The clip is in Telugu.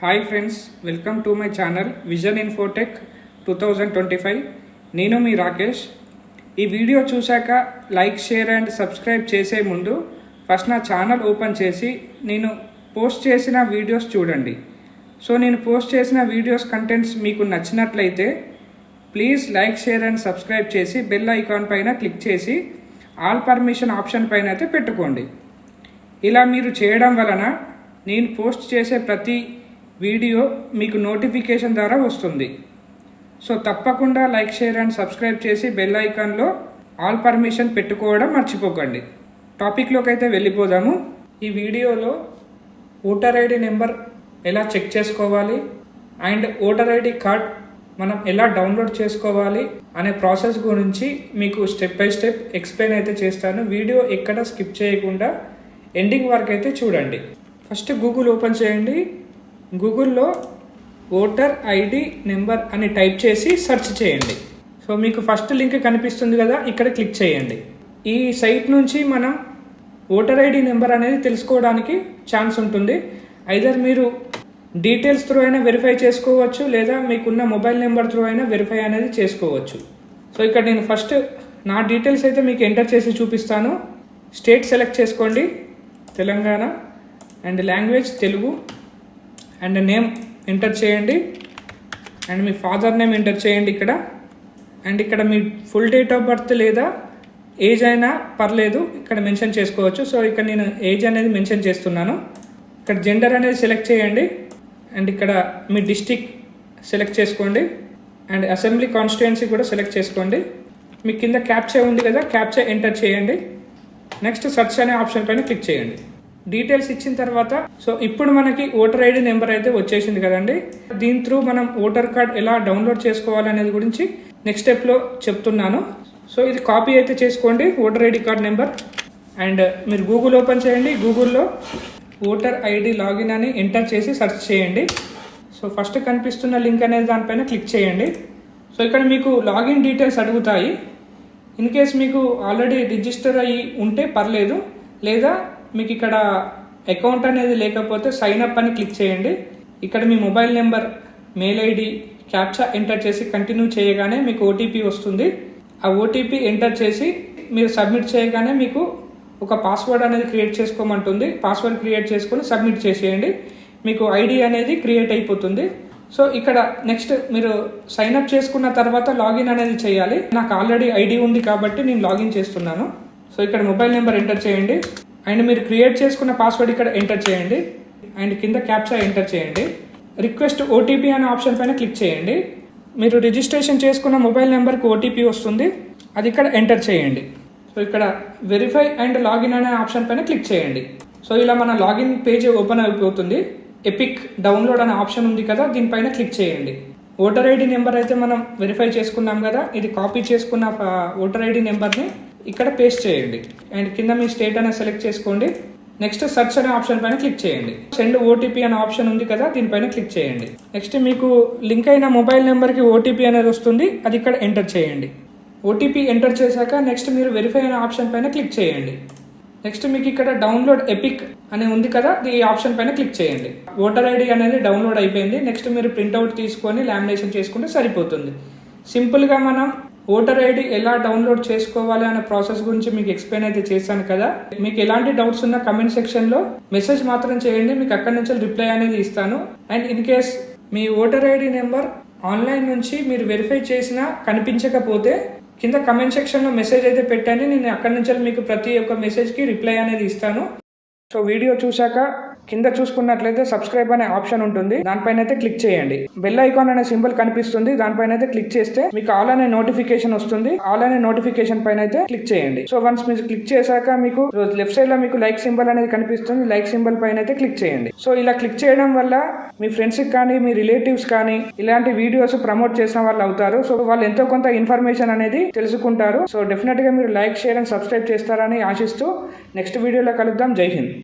Hi friends welcome to my channel vision infotech two thousand twenty five నేను మీ రాకేష్. ఈ వీడియో చూశాక లైక్ షేర్ అండ్ సబ్స్క్రైబ్ చేసే ముందు ఫస్ట్ నా ఛానల్ ఓపెన్ చేసి నేను పోస్ట్ చేసిన వీడియోస్ చూడండి. సో నేను పోస్ట్ చేసిన వీడియోస్ కంటెంట్స్ మీకు నచ్చినట్లయితే please like share and subscribe చేసి బెల్ ఐకాన్ పైన క్లిక్ చేసి ఆల్ పర్మిషన్ ఆప్షన్ పైన అయితే పెట్టుకోండి. ఇలా మీరు చేయడం వలన నేను పోస్ట్ చేసే ప్రతి వీడియో మీకు నోటిఫికేషన్ ద్వారా వస్తుంది. సో తప్పకుండా లైక్ షేర్ అండ్ సబ్స్క్రైబ్ చేసి బెల్ ఐకాన్లో ఆల్ పర్మిషన్ పెట్టుకోవడం మర్చిపోకండి. టాపిక్లోకి అయితే వెళ్ళిపోదాము. ఈ వీడియోలో ఓటర్ ఐడి నెంబర్ ఎలా చెక్ చేసుకోవాలి? అండ్ ఓటర్ ఐడి కార్డ్ మనం ఎలా డౌన్లోడ్ చేసుకోవాలి? అనే ప్రాసెస్ గురించి మీకు స్టెప్ బై స్టెప్ ఎక్స్ప్లెయిన్ అయితే చేస్తాను. వీడియో ఎక్కడ స్కిప్ చేయకుండా ఎండింగ్ వరకు అయితే చూడండి. ఫస్ట్ గూగుల్ ఓపెన్ చేయండి. గూగుల్లో ఓటర్ ఐడి నెంబర్ అని టైప్ చేసి సెర్చ్ చేయండి. సో మీకు ఫస్ట్ లింక్ కనిపిస్తుంది కదా ఇక్కడ క్లిక్ చేయండి. ఈ సైట్ నుంచి మనం ఓటర్ ఐడి నెంబర్ అనేది తెలుసుకోవడానికి ఛాన్స్ ఉంటుంది. ఐదర్ మీరు డీటెయిల్స్ త్రూ అయినా వెరిఫై చేసుకోవచ్చు లేదా మీకున్న మొబైల్ నెంబర్ త్రూ అయినా వెరిఫై అనేది చేసుకోవచ్చు. సో ఇక్కడ నేను ఫస్ట్ నా డీటెయిల్స్ అయితే మీకు ఎంటర్ చేసి చూపిస్తాను. స్టేట్ సెలెక్ట్ చేసుకోండి Telangana and language Telugu. And name enter చేయండి. అండ్ మీ ఫాదర్ నేమ్ ఎంటర్ చేయండి ఇక్కడ. అండ్ ఇక్కడ మీ ఫుల్ డేట్ ఆఫ్ బర్త్ లేదా ఏజ్ అయినా పర్లేదు ఇక్కడ మెన్షన్ చేసుకోవచ్చు. సో ఇక్కడ నేను ఏజ్ అనేది మెన్షన్ చేస్తున్నాను. ఇక్కడ జెండర్ అనేది సెలెక్ట్ చేయండి. అండ్ ఇక్కడ మీ డిస్టిక్ సెలెక్ట్ చేసుకోండి. అండ్ అసెంబ్లీ కాన్స్టిట్యుయెన్సీ కూడా సెలెక్ట్ చేసుకోండి. మీ కింద క్యాప్చే ఉంది కదా క్యాప్చే ఎంటర్ చేయండి. నెక్స్ట్ సెర్చ్ అనే ఆప్షన్ పైన క్లిక్ చేయండి. డీటెయిల్స్ ఇచ్చిన తర్వాత సో ఇప్పుడు మనకి ఓటర్ ఐడి నెంబర్ అయితే వచ్చేసింది కదండి. దీని త్రూ మనం ఓటర్ కార్డ్ ఎలా డౌన్లోడ్ చేసుకోవాలనేది గురించి నెక్స్ట్ స్టెప్లో చెప్తున్నాను. సో ఇది కాపీ అయితే చేసుకోండి voter ID card number. And మీరు గూగుల్ ఓపెన్ చేయండి గూగుల్లో ఓటర్ ఐడి లాగిన్ అని ఎంటర్ చేసి సెర్చ్ చేయండి. సో ఫస్ట్ కనిపిస్తున్న లింక్ అనేది దానిపైన క్లిక్ చేయండి. సో ఇక్కడ మీకు లాగిన్ డీటెయిల్స్ అడుగుతాయి. ఇన్ కేస్ మీకు ఆల్రెడీ రిజిస్టర్ అయ్యి ఉంటే పర్లేదు లేదా మీకు ఇక్కడ అకౌంట్ అనేది లేకపోతే సైన్ అప్ అని క్లిక్ చేయండి. ఇక్కడ మీ mobile number mail ID captcha enter చేసి కంటిన్యూ చేయగానే మీకు ఓటీపీ వస్తుంది. ఆ ఓటీపీ ఎంటర్ చేసి మీరు సబ్మిట్ చేయగానే మీకు ఒక పాస్వర్డ్ అనేది క్రియేట్ చేసుకోమంటుంది. పాస్వర్డ్ క్రియేట్ చేసుకొని సబ్మిట్ చేసేయండి. మీకు ఐడి అనేది క్రియేట్ అయిపోతుంది. సో ఇక్కడ నెక్స్ట్ మీరు సైన్ అప్ చేసుకున్న తర్వాత లాగిన్ అనేది చేయాలి. నాకు ఆల్రెడీ ఐడి ఉంది కాబట్టి నేను లాగిన్ చేస్తున్నాను. సో ఇక్కడ మొబైల్ నెంబర్ ఎంటర్ చేయండి. అండ్ మీరు క్రియేట్ చేసుకున్న పాస్వర్డ్ ఇక్కడ ఎంటర్ చేయండి. అండ్ కింద క్యాప్చా ఎంటర్ చేయండి. రిక్వెస్ట్ ఓటీపీ అనే ఆప్షన్ పైన క్లిక్ చేయండి. మీరు రిజిస్ట్రేషన్ చేసుకున్న మొబైల్ నెంబర్కి ఓటీపీ వస్తుంది. అది ఇక్కడ ఎంటర్ చేయండి. సో ఇక్కడ వెరిఫై అండ్ లాగిన్ అనే ఆప్షన్ పైన క్లిక్ చేయండి. సో ఇలా మన లాగిన్ పేజ్ ఓపెన్ అయిపోతుంది. ఎపిక్ డౌన్లోడ్ అనే ఆప్షన్ ఉంది కదా దీనిపైన క్లిక్ చేయండి. ఓటర్ ఐడి నెంబర్ అయితే మనం వెరిఫై చేసుకున్నాం కదా ఇది కాపీ చేసుకున్న ఓటర్ ఐడి నెంబర్ని ఇక్కడ పేస్ట్ చేయండి. అండ్ కింద మీ స్టేట్ అనేది సెలెక్ట్ చేసుకోండి. నెక్స్ట్ సెర్చ్ అనే ఆప్షన్ పైన క్లిక్ చేయండి. సెండ్ ఓటీపీ అనే ఆప్షన్ ఉంది కదా దీనిపైన క్లిక్ చేయండి. నెక్స్ట్ మీకు లింక్ అయిన మొబైల్ నెంబర్కి ఓటీపీ అనేది వస్తుంది అది ఇక్కడ ఎంటర్ చేయండి. ఓటీపీ ఎంటర్ చేశాక నెక్స్ట్ మీరు వెరిఫై అనే ఆప్షన్ పైన క్లిక్ చేయండి. నెక్స్ట్ మీకు ఇక్కడ డౌన్లోడ్ ఎపిక్ అనే ఉంది కదా ఈ ఆప్షన్ పైన క్లిక్ చేయండి. ఓటర్ ఐడి అనేది డౌన్లోడ్ అయిపోయింది. నెక్స్ట్ మీరు ప్రింట్అవుట్ తీసుకొని లామినేషన్ చేసుకుంటే సరిపోతుంది. సింపుల్గా మనం ఓటర్ ఐడి ఎలా డౌన్లోడ్ చేసుకోవాలి అనే ప్రాసెస్ గురించి మీకు ఎక్స్ప్లెయిన్ అయితే చేశాను కదా. మీకు ఎలాంటి డౌట్స్ ఉన్నా కమెంట్ సెక్షన్లో మెసేజ్ మాత్రం చేయండి మీకు అక్కడి నుంచి రిప్లై అనేది ఇస్తాను. అండ్ ఇన్ కేస్ మీ ఓటర్ ఐడి నెంబర్ ఆన్లైన్ నుంచి మీరు వెరిఫై చేసినా కనిపించకపోతే కింద కమెంట్ సెక్షన్లో మెసేజ్ అయితే పెట్టండి. నేను అక్కడి నుంచి మీకు ప్రతి ఒక్క మెసేజ్కి రిప్లై అనేది ఇస్తాను. సో వీడియో చూశాక కింద చూసుకున్నట్లయితే సబ్స్క్రైబ్ అనే ఆప్షన్ ఉంటుంది. దానిపైన అయితే క్లిక్ చేయండి. బెల్ ఐకాన్ అనే సింబల్ కనిపిస్తుంది. దానిపైన అయితే క్లిక్ చేస్తే మీకు ఆల్ అనే నోటిఫికేషన్ వస్తుంది. ఆల్ అనే నోటిఫికేషన్ పైన అయితే క్లిక్ చేయండి. సో వన్స్ మీరు క్లిక్ చేశాక మీకు లెఫ్ట్ సైడ్లో మీకు లైక్ సింబల్ అనేది కనిపిస్తుంది. లైక్ సింబల్ పైన అయితే క్లిక్ చేయండి. సో ఇలా క్లిక్ చేయడం వల్ల మీ ఫ్రెండ్స్ కానీ మీ రిలేటివ్స్ కానీ ఇలాంటి వీడియోస్ ప్రమోట్ చేసిన వాళ్ళు అవుతారు. సో వాళ్ళు ఎంతో కొంత ఇన్ఫర్మేషన్ అనేది తెలుసుకుంటారు. సో డెఫినెట్గా మీరు లైక్ షేర్ అండ్ సబ్స్క్రైబ్ చేస్తారని ఆశిస్తూ నెక్స్ట్ వీడియోలో కలుద్దాం. జై హింద్.